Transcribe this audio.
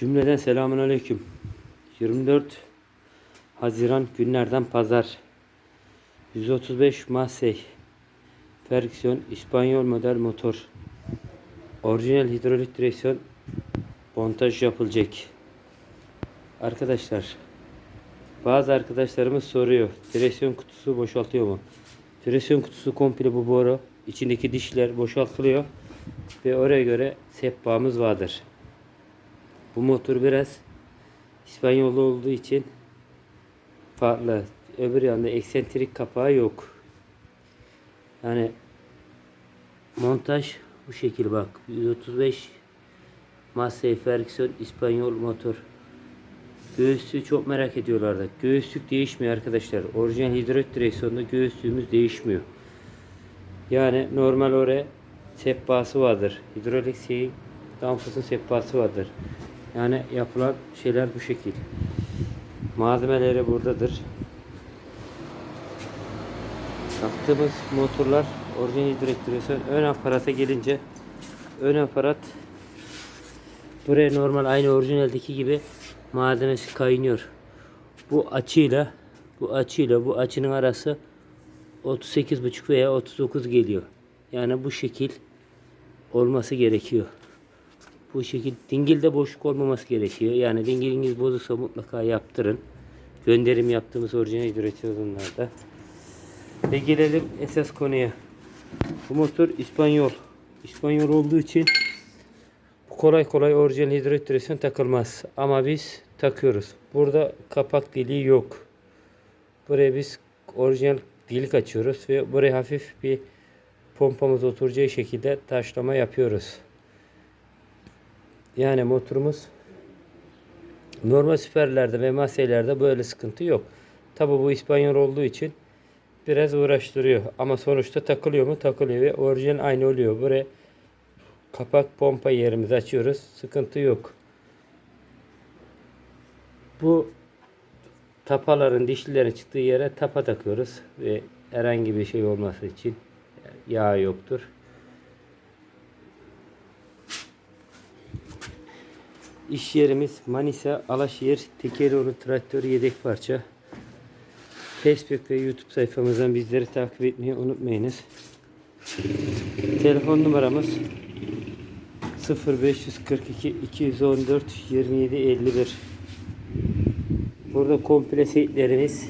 Cümleden selamun aleyküm. 24 Haziran günlerden pazar. 135 Massey. Ferguson İspanyol model motor. Orijinal hidrolik direksiyon montaj yapılacak. Arkadaşlar bazı arkadaşlarımız soruyor. Direksiyon kutusu boşaltıyor mu? Direksiyon kutusu komple bu boru. İçindeki dişler boşaltılıyor. Ve oraya göre sehpamız vardır. Bu motor biraz İspanyollu olduğu için farklı. Öbür yanda eksentrik kapağı yok. Yani montaj bu şekil bak. 135 Massey Ferguson İspanyol motor. Göğüslüğü çok merak ediyorlardı. Göğüslük değişmiyor arkadaşlar. Orijinal hidrolik direksiyonda göğüslüğümüz değişmiyor. Yani normal oraya sehpası vardır. Hidrolik şeyin damfusun sehpası vardır. Yani yapılan şeyler bu şekil. Malzemeleri buradadır. Yaptığımız motorlar orijinal direksiyon. Ön aparata gelince ön aparat buraya normal aynı orijinaldeki gibi malzemesi kaynıyor. Bu açıyla bu açıyla bu açının arası 38,5 veya 39 geliyor. Yani bu şekil olması gerekiyor. Bu şekil dingilde boşluk olmaması gerekiyor. Yani dingiliniz bozuksa mutlaka yaptırın. Gönderim yaptığımız orijinal direksiyonlarda. Ve gelelim esas konuya. Bu motor İspanyol. İspanyol olduğu için kolay kolay orijinal hidrolik direksiyon takılmaz. Ama biz takıyoruz. Burada kapak deliği yok. Buraya biz orijinal delik açıyoruz ve buraya hafif bir pompamız oturacağı şekilde taşlama yapıyoruz. Yani motorumuz normal süperlerde ve maseylerde böyle sıkıntı yok. Tabi bu İspanyol olduğu için biraz uğraştırıyor. Ama sonuçta takılıyor mu? Takılıyor ve orijinal aynı oluyor. Buraya kapak pompa yerimizi açıyoruz. Sıkıntı yok. Bu tapaların dişlilerin çıktığı yere tapa takıyoruz ve herhangi bir şey olması için yağ yoktur. İş yerimiz Manisa Alaşehir Tekeroğlu Traktör yedek parça. Facebook ve YouTube sayfamızdan bizleri takip etmeyi unutmayınız. Telefon numaramız 0542 214 27 51. Burada komple seyitlerimiz